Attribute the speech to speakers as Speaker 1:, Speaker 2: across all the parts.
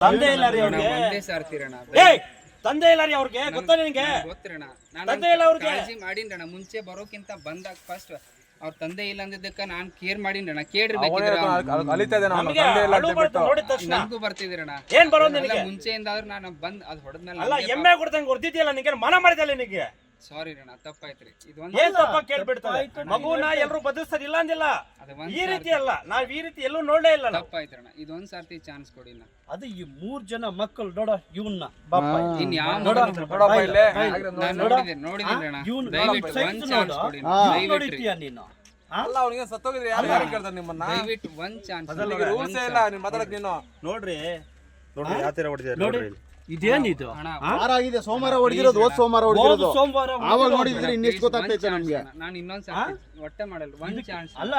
Speaker 1: ತಂದೆ ಇಲ್ಲ ರೀ ಅವ್ರಿಗೆ?
Speaker 2: ಒಂದೇ ಸಾರ್ತಿರಣ್ಣ
Speaker 1: ಏಯ್ ತಂದೆ ಇಲ್ಲ ರೀ ಅವ್ರಿಗೆ ಗೊತ್ತಾ ನಿನಗೆ?
Speaker 2: ಗೊತ್ತಿರಣ್ಣ
Speaker 1: ತಂದೆ ಇಲ್ಲ ಅವ್ರಿಗೆ?
Speaker 2: ಕಾಳಜಿ ಮುಂಚೆ ಬರೋಕ್ಕಿಂತ ಬಂದಾಗ ಫಸ್ಟ್ ಅವ್ರ ತಂದೆ ಇಲ್ಲ ಅಂದಿದ್ದಕ್ಕ ನಾನ್ ಕೇರ್
Speaker 3: ಅಲಿತಾ ಇದ್ದಾನೆ ಅವನು.
Speaker 1: ನಮಗೆ
Speaker 3: ತಂದೆ ಇಲ್ಲ
Speaker 1: ಅಳು
Speaker 3: ಅಂತ
Speaker 1: ನೋಡಿದ ತಕ್ಷಣ.
Speaker 2: ನನಗೂ
Speaker 1: ಏನ್ ಬರೋದು ನಿನಗೆ?
Speaker 2: ಮುಂಚೆಯಿಂದ ಆದ್ರೆ ನಾನು ಬಂದ್ ಅದ್ ಹೊಡೆದ್ಮೇಲೆ
Speaker 1: ಅಲ್ಲ ಎಮ್ಮೆ ಕೊಡ್ದಂಗೆ ಹೊಡ್ದಿದ್ಯಲ್ಲ ನಿನಗೆ ಮನ ಮಾಡಿದಲ್ಲ ನಿನಗೆ?
Speaker 2: ಸಾರಿ ಅಣ್ಣ ತಪ್ಪಾಯ್ತ್ರಿ. ಇದು
Speaker 1: ಏನ್ ತಪ್ಪ ಕೇಳ್ಬಿಡ್ತಾರೆ ಮಗುನ ಎಲ್ರು ಬದುಕ್ತಾರೆ ಇಲ್ಲ ಅಂದಿಲ್ಲ.
Speaker 2: ಅದು ಒಂದ್
Speaker 1: ಈ ರೀತಿ ಅಲ್ಲ ನಾವ್ ಈ ರೀತಿ ಎಲ್ಲೂ ನೋಡೇ ಇಲ್ಲ ನಾವು
Speaker 2: ತಪ್ಪಾಯ್ತ್ರಣ್ಣ ಇದೊಂದ್ ಸರ್ತಿ ಚಾನ್ಸ್ ಕೊಡಿ ನಾ.
Speaker 4: ಅದು ಈ ಮೂರ್ ಜನ ಮಕ್ಕಳು ನೋಡ ಇವನ್ನ ಬಾಪ
Speaker 2: ಇನ್ ಯಾವ
Speaker 3: ನೋಡಪ್ಪ ಇಲ್ಲ.
Speaker 2: ನಾನು ನೋಡಿದೆ ನೋಡಿದ್ದೀನಿ ಅಣ್ಣ
Speaker 4: ಇವ್ನು
Speaker 2: ದಯವಿಟ್ಟು
Speaker 4: size
Speaker 2: ಒಂದ್ ಚಾನ್ಸ್ ಕೊಡಿ. ದಯವಿಟ್ಟು.
Speaker 4: ನೀನು?
Speaker 3: ಅಲ್ಲ ಅವನಿಗೆ ಸತ್ತೋಗಿದ್ರೆ ಯಾರು ಯಾರು ಕೇಳ್ತಾರೆ ನಿಮ್ಮನ್ನ?
Speaker 2: ದಯವಿಟ್ಟು ಒಂದ್ ಚಾನ್ಸ್
Speaker 3: ರೂಲ್ಸ್ ಇಲ್ಲ ನೀನ್ ಮಾತಾಡಕ್ ನೀನು.
Speaker 1: ನೋಡ್ರಿ. ನೋಡ್ರಿ ಯಾವ ತೀರ ಹೊಡೆದಿದ್ದಾರೆ
Speaker 4: ನೋಡಿ ಇದೇನಿದು?
Speaker 2: ಆರಾಗಿದೆ
Speaker 5: ವಾರ ಆಗಿದೆ ಸೋಮವಾರ ಹೊಡೆದಿರೋದು ಹೋದ್ ಸೋಮವಾರ ಹೊಡೆದಿರೋದು.
Speaker 4: ಸೋಮವಾರ
Speaker 5: ಆವಾಗ. ನೋಡಿದ್ರೆ ಇನ್ನೆಷ್ಟು ಗೊತ್ತಾಗ್ತೈತೆ ನಮ್ಗೆ.
Speaker 2: ನಾನು ಇನ್ನೊಂದ್ ಸಲ ಹೊಟ್ಟೆ ಮಾಡಲ್ಲ ಒಂದ್ ಚಾನ್ಸ್
Speaker 4: ಅಲ್ಲ.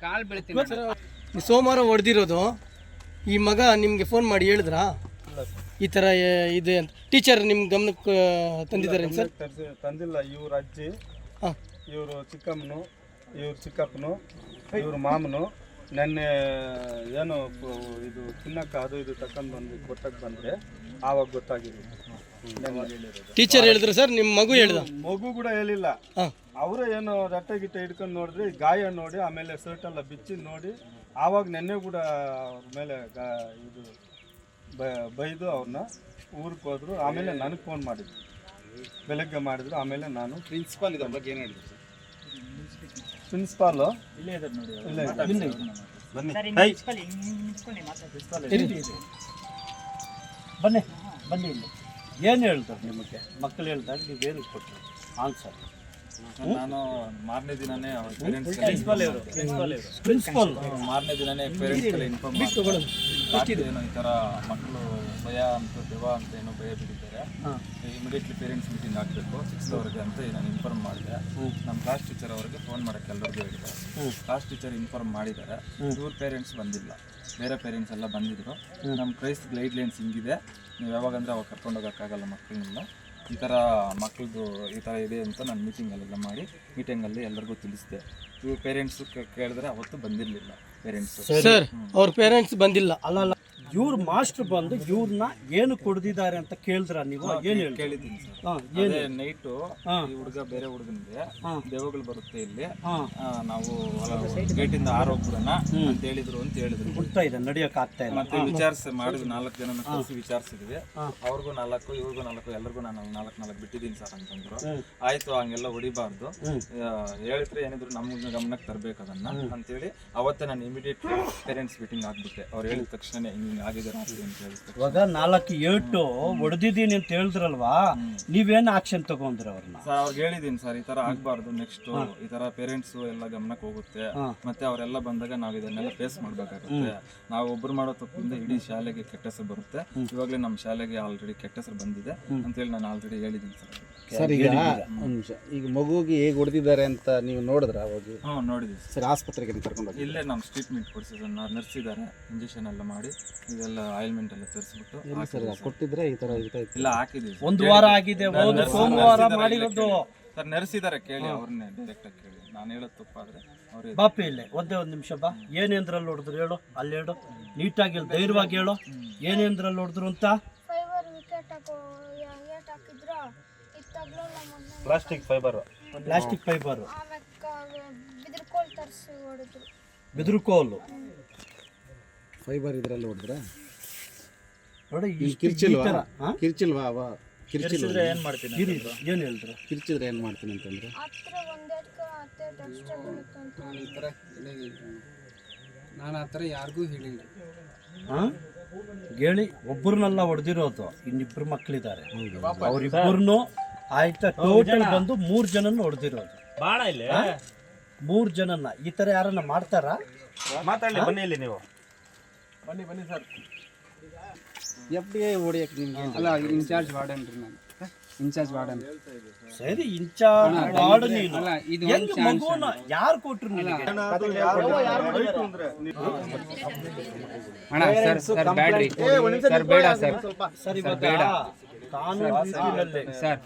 Speaker 2: ಕಾಲ್ ಬೆಳಿತೀನಿ
Speaker 6: ಸೋಮವಾರ ಹೊಡೆದಿರೋದು ಈ ಮಗ ನಿಮಗೆ ಫೋನ್ ಮಾಡಿ ಹೇಳಿದ್ರಾ? ಈ ಥರ ಏ- ಇದೆ ಅಂತ ಟೀಚರ್ ನಿಮ್ಮ ಗಮನಕ್ಕೆ ತಂದಿದ್ದಾರೆ ಸರ್?
Speaker 7: ತರ್ಸಿ- ತಂದಿಲ್ಲ ಇವ್ರ ಅಜ್ಜಿ
Speaker 6: ಹಾಂ.
Speaker 7: ಇವರು ಚಿಕ್ಕಮ್ಮನು ಇವ್ರ ಚಿಕ್ಕಪ್ಪನು ಇವ್ರ ಮಾಮನು. ನೆನ್ನೆ ಏನು ಇದು ತಿನ್ನಕ್ಕೆ ಅದು ಇದು ತಕೊಂಡು ಬಂದು ಕೊಟ್ಟಕ್ಕೆ ಬಂದರೆ ಆವಾಗ ಗೊತ್ತಾಗಿದೆ.
Speaker 6: ಟೀಚರ್ ಹೇಳಿದ್ರು ಸರ್ ನಿಮ್ಮ ಮಗು ಹೇಳಿದ.
Speaker 7: ಮಗು ಕೂಡ ಹೇಳಿಲ್ಲ. ಅವರು ಏನು ರಟ್ಟೆ ಗಿಟ್ಟೆ ಹಿಡ್ಕೊಂಡು ನೋಡಿದ್ರೆ ಗಾಯ ನೋಡಿ ಆಮೇಲೆ ಶರ್ಟ್ ಎಲ್ಲ ಬಿಚ್ಚಿ ನೋಡಿ ಆವಾಗ ನೆನ್ನೆ ಕೂಡ ಅವ್ರ ಮೇಲೆ ಗಾ ಇದು ಬ- ಬೈದು ಅವ್ರನ್ನ ಊರಿಗೆ ಹೋದ್ರು. ಆಮೇಲೆ ನನಗೆ ಫೋನ್ ಮಾಡಿದ್ರು. ಬೆಳಗ್ಗೆ ಮಾಡಿದ್ರು. ಆಮೇಲೆ ನಾನು ಪ್ರಿನ್ಸಿಪಾಲ್ ಇದ್ರ ಬಗ್ಗೆ ಏನು ಹೇಳಿದ್ರು ಪ್ರಿನ್ಸಿಪಾಲು ಇಲ್ಲೇ
Speaker 4: ಬನ್ನಿ. ಬನ್ನಿ. ಇಲ್ಲಿ. ಏನು ಹೇಳ್ತಾರೆ ನಿಮಗೆ? ಮಕ್ಕಳು ಹೇಳ್ತಾರೆ ನೀವು ಏನು ಕೊಟ್ಟರು ಆನ್ಸರ್
Speaker 8: ನಾನು ಮಾರನೇ ದಿನನೇ ಪೇರೆಂಟ್ಸ್
Speaker 4: ಪ್ರಿನ್ಸಿಪಲ್
Speaker 8: ಮಾರನೇ ದಿನನೇ ಪೇರೆಂಟ್ಸ್ ಇನ್ಫಾರ್ಮ್ ಏನೋ ಈ ಥರ ಮಕ್ಕಳು ಭಯ ಅಂತ ದೇವ ಅಂತ ಏನೋ ಭಯ ಬಿಟ್ಟಿದ್ದಾರೆ ಇಮಿಡಿಯೇಟ್ಲಿ ಪೇರೆಂಟ್ಸ್ ಮೀಟಿಂಗ್ ಆಗಬೇಕು. ಸಿಕ್ಸ್ತ್ವರೆಗೆ ಅಂತ ನಾನು ಇನ್ಫಾರ್ಮ್ ಮಾಡಿದೆ. ನಮ್ಮ ಕ್ಲಾಸ್ ಟೀಚರ್ ಅವ್ರಿಗೆ ಫೋನ್ ಮಾಡೋಕ್ಕೆ ಎಲ್ಲರಿಗೂ ಹೇಳಿದೆ. ಕ್ಲಾಸ್ ಟೀಚರ್ ಇನ್ಫಾರ್ಮ್ ಮಾಡಿದ್ದಾರೆ. ಇವ್ರ ಪೇರೆಂಟ್ಸ್ ಬಂದಿಲ್ಲ. ಬೇರೆ ಪೇರೆಂಟ್ಸ್ ಎಲ್ಲ ಬಂದಿದ್ರು. ನಮ್ಮ ಕ್ರೈಸ್ಟ್ ಗೈಡ್ ಲೈನ್ಸ್ ಹಿಂಗಿದೆ. ನೀವು ಯಾವಾಗಂದ್ರೆ ಅವಾಗ ಕರ್ಕೊಂಡು ಹೋಗೋಕ್ಕಾಗಲ್ಲ ಮಕ್ಕಳನ್ನೆಲ್ಲ ಈ ಥರ ಮಕ್ಕಳದು ಈ ಥರ ಇದೆ ಅಂತ ನಾನು ಮೀಟಿಂಗಲ್ಲೆಲ್ಲ ಮಾಡಿ ಮೀಟಿಂಗಲ್ಲಿ ಎಲ್ಲರಿಗೂ ತಿಳಿಸಿದೆ. ಇವ್ರ ಪೇರೆಂಟ್ಸು ಕೇಳಿದ್ರೆ ಅವತ್ತು ಬಂದಿರಲಿಲ್ಲ ಪೇರೆಂಟ್ಸ್
Speaker 6: ಸರ್ ಅವ್ರ ಪೇರೆಂಟ್ಸ್ ಬಂದಿಲ್ಲ.
Speaker 4: ಅಲ್ಲ ಅಲ್ಲ. ಇವ್ರ ಮಾಸ್ಟರ್ ಬಂದು ಇವ್ರನ್ನ ಏನು ಕೊಡ್ದಿದ್ದಾರೆ ಅಂತ ಕೇಳಿದ್ರ ನೀವು? ಏನು ಹೇಳಿ
Speaker 8: ಕೇಳಿದ್ದೀನಿ ಸರ್.
Speaker 4: ಹಾಂ
Speaker 8: ಅದೇ ನೈಟು ಈ ಹುಡುಗ ಬೇರೆ ಹುಡುಗನಿಗೆ. ದೇವಗಳು ಬರುತ್ತೆ ಇಲ್ಲಿ. ಆ, ನಾವು ಗೇಟಿಂದ ಆರೋಗ್ಯನ ಅಂತ ಹೇಳಿದ್ರು ಅಂತ ಹೇಳಿದ್ರು.
Speaker 4: ಹುಡ್ತಾ ಇದೆ ನಡಿಯೋಕೆ ಆಗ್ತಾ ಇಲ್ಲ.
Speaker 8: ಮತ್ತೆ ವಿಚಾರಿಸಿ ಮಾಡಿದ್ವಿ ನಾಲ್ಕು ಜನ ಕಳಿಸಿ ವಿಚಾರಿಸಿದ್ವಿ. ಅವ್ರಿಗೂ ನಾಲ್ಕು ಇವ್ರಿಗೂ ನಾಲ್ಕು ಎಲ್ಲರಿಗೂ ನಾನು ನಾಲ್ಕು ನಾಲ್ಕು ಬಿಟ್ಟಿದ್ದೀನಿ ಸರ್ ಅಂತಂದ್ರು. ಆಯ್ತು ಹಂಗೆಲ್ಲ ಹೊಡಿಬಾರ್ದು. ಆ, ಹೇಳಿದ್ರೆ ಏನಿದ್ರು ನಮ್ಮ ಗಮನಕ್ಕೆ ತರಬೇಕು ಅದನ್ನ ಅಂತೇಳಿ ಅವತ್ತೇ ನಾನು ಇಮಿಡಿಯೇಟ್ ಪೇರೆಂಟ್ಸ್ ಮೀಟಿಂಗ್ ಆಗ್ಬಿಟ್ಟೆ. ಅವ್ರು ಹೇಳಿದ ತಕ್ಷಣ ಹಿಂಗೆ
Speaker 4: ಇವಾಗ ನಾಲ್ಕು ಏಟು ಹೊಡೆದಿದ್ದೀನಿ ಅಂತ ಹೇಳಿದ್ರಲ್ವಾ? ನೀವೇನು ಆಕ್ಷನ್ ತಗೊಂಡ್ರಿ ಅವ್ರನ್ನ?
Speaker 8: ಸರ್ ಅವ್ರಿಗೆ ಹೇಳಿದ್ದೀನಿ ಸರ್ ಈ ತರ ಆಗ್ಬಾರ್ದು ನೆಕ್ಸ್ಟ್ ಈ ತರ ಪೇರೆಂಟ್ಸ್ ಎಲ್ಲ ಗಮನಕ್ಕೆ ಹೋಗುತ್ತೆ. ಮತ್ತೆ ಅವರೆಲ್ಲ ಬಂದಾಗ ನಾವು ಇದನ್ನೆಲ್ಲ ಫೇಸ್ ಮಾಡ್ಬೇಕಾಗುತ್ತೆ. ನಾವು ಒಬ್ರು ಮಾಡೋ ತಪ್ಪಿಂದ ಇಡೀ ಶಾಲೆಗೆ ಕೆಟ್ಟ ಹೆಸರು ಬರುತ್ತೆ. ಇವಾಗಲೇ ನಮ್ಮ ಶಾಲೆಗೆ ಆಲ್ರೆಡಿ ಕೆಟ್ಟ ಹೆಸರು ಬಂದಿದೆ ಅಂತೇಳಿ ನಾನು ಆಲ್ರೆಡಿ ಹೇಳಿದ್ದೀನಿ ಸರ್.
Speaker 5: ಸರ್ ಈಗ ಒಂದ್ ನಿಮಿಷ. ಈಗ ಮಗುಗೆ ಹೇಗೆ ಹೊಡೆದಿದ್ದಾರೆ ಅಂತ ನೀವು ನೋಡಿದ್ರೆ ಅವಾಗ?
Speaker 8: ಹ್ಞೂ ನೋಡಿದ್ವಿ ಸರ್.
Speaker 5: ಆಸ್ಪತ್ರೆಗೆ ಕರ್ಕೊಂಡು ಹೋಗಿ
Speaker 8: ಇಲ್ಲೇ ನಮ್ಮ ಟ್ರೀಟ್ಮೆಂಟ್ ಕೊಡಿಸಿದ್ರು ನರ್ಸ್ ಇದ್ದಾರೆ ಇಂಜೆಕ್ಷನ್ ಎಲ್ಲ ಮಾಡಿ. ಇದೆಲ್ಲ ಆಯಿಲ್ಮೆಂಟ್ ಎಲ್ಲ ತರಿಸ್ಬಿಟ್ಟು
Speaker 5: ಸರ್
Speaker 8: ಸರ್.
Speaker 5: ಕೊಟ್ಟಿದ್ರೆ ಈ ತರ ಇರ್ತಾ ಇತ್ತು
Speaker 8: ಇಲ್ಲ ಹಾಕಿದ್ದೀವಿ
Speaker 4: ಒಂದು ವಾರ ಆಗಿದೆ
Speaker 8: nurse-
Speaker 4: ಸೋಮವಾರ ಮಾಡಿರೋದು
Speaker 8: ಕೇಳಿ. ಸರ್ ನರ್ಸಿದ್ದಾರೆ ಕೇಳಿ ಅವ್ರನ್ನೇ ಡೈರೆಕ್ಟ್ ಆಗಿ ಕೇಳಿ. ನಾನು ಹೇಳೋದು ತಪ್ಪಾದ್ರೆ ಅವ್ರೇ
Speaker 4: ಬಾಪಿ ಇಲ್ಲೇ ಒಂದೇ ಒಂದು ನಿಮಿಷ ಬಾ. ಏನೇಂದ್ರಲ್ಲಿ ಹೊಡೆದ್ರು ಹೇಳು ಅಲ್ಲಿ ಹೇಳು. ನೀಟಾಗಿ ಹೇಳು ಧೈರ್ಯವಾಗಿ ಹೇಳು. ಏನೇಂದ್ರಲ್ಲಿ ಹೊಡೆದ್ರು ಅಂತ?
Speaker 9: ಫೈಬರ್ ವಿಕೆಟ್ ಹಾಕಿದ್ರ? ಇತ್ತಾಗ್ಲೂ ನಮ್ಮ
Speaker 1: ಪ್ಲಾಸ್ಟಿಕ್ ಫೈಬರ್
Speaker 4: ಪ್ಲಾಸ್ಟಿಕ್ ಫೈಬರ್
Speaker 9: ಬಿದಿರು ಕೋಲು ತರಿಸಿ ಹೊಡೆದ್ರು.
Speaker 4: ಬೆದರುಕೋಲು.
Speaker 5: ಫೈಬರ್ ಇದ್ರಲ್ಲಿ ಹೊಡೆದ್ರ
Speaker 4: ನೋಡಿ
Speaker 5: ಈ ಕಿರ್ಚಿಲ್ವಾ
Speaker 4: ಥರ,
Speaker 5: ಕಿರ್ಚಿಲ್ವಾ ಅವ ಕಿರ್ಚಿಲ್ವಾ
Speaker 1: ಏನು ಮಾಡ್ತೀನಿ
Speaker 4: ಏನು ಏನ್ ಹೇಳಿದ್ರು?
Speaker 5: ಕಿರ್ಚಿದ್ರೆ ಏನು ಮಾಡ್ತೀನಿ ಅಂತಂದ್ರೆ?
Speaker 2: ನಾನು ಈ ಥರ ನಾನು ಆ ಥರ ಯಾರಿಗೂ ಹೇಳಿಲ್ಲ.
Speaker 4: ಹಾಂ ಹೇಳಿ ಒಬ್ಬರನ್ನೆಲ್ಲ ಹೊಡೆದಿರೋದು. ಇನ್ನಿಬ್ರು ಮಕ್ಕಳಿದ್ದಾರೆ ಅವರಿಬ್ಬರನ್ನು ಆಯ್ತಾ ಟೋಟಲ್ ಬಂದು ಮೂರು ಜನನ ಹೊಡೆದಿರೋದು.
Speaker 1: ಬಾಣ ಇಲ್ಲಿ.
Speaker 4: ಮೂರು ಜನನ್ನ. ಈ ತರ ಯಾರನ್ನ ಮಾಡ್ತಾರಾ?
Speaker 1: ಮಾತಾಡ್ಲಿ ಬನ್ನಿ ಇಲ್ಲಿ ನೀವು.
Speaker 8: ಬನ್ನಿ ಬನ್ನಿ ಸರ್
Speaker 5: ಎಫ್ ಡಿ ಐ ಹೊಡಿಯಕ್ಕೆ ನಿಮ್ಗೆ
Speaker 2: ಅಲ್ಲ ಇನ್ಚಾರ್ಜ್ ವಾರ್ಡನ್ ರೀ ನಾನು ಇನ್ಚಾರ್ಜ್ ವಾರ್ಡನ್
Speaker 4: ಸರಿ ಇನ್ಚಾರ್ಜ್ ಮಾಡು ನೀನು
Speaker 2: ಅಲ್ಲ ಇದು
Speaker 4: ಹೆಂಗ್
Speaker 2: ಒಂದು ಚಾನ್ಸ್
Speaker 4: ಮಗುನ ಯಾರು ಕೊಟ್ರು ನಿನಗೆ
Speaker 2: ಅಣ್ಣ ಸರ್ ಸರ್ ಬ್ಯಾಡ್ರಿ ಸರ್ ಬೇಡ ಸರ್
Speaker 4: ಸರಿ ಇವಾಗ ಕಾನೂನು ರೀತಿಯಲ್ಲಿ
Speaker 2: ಸರ್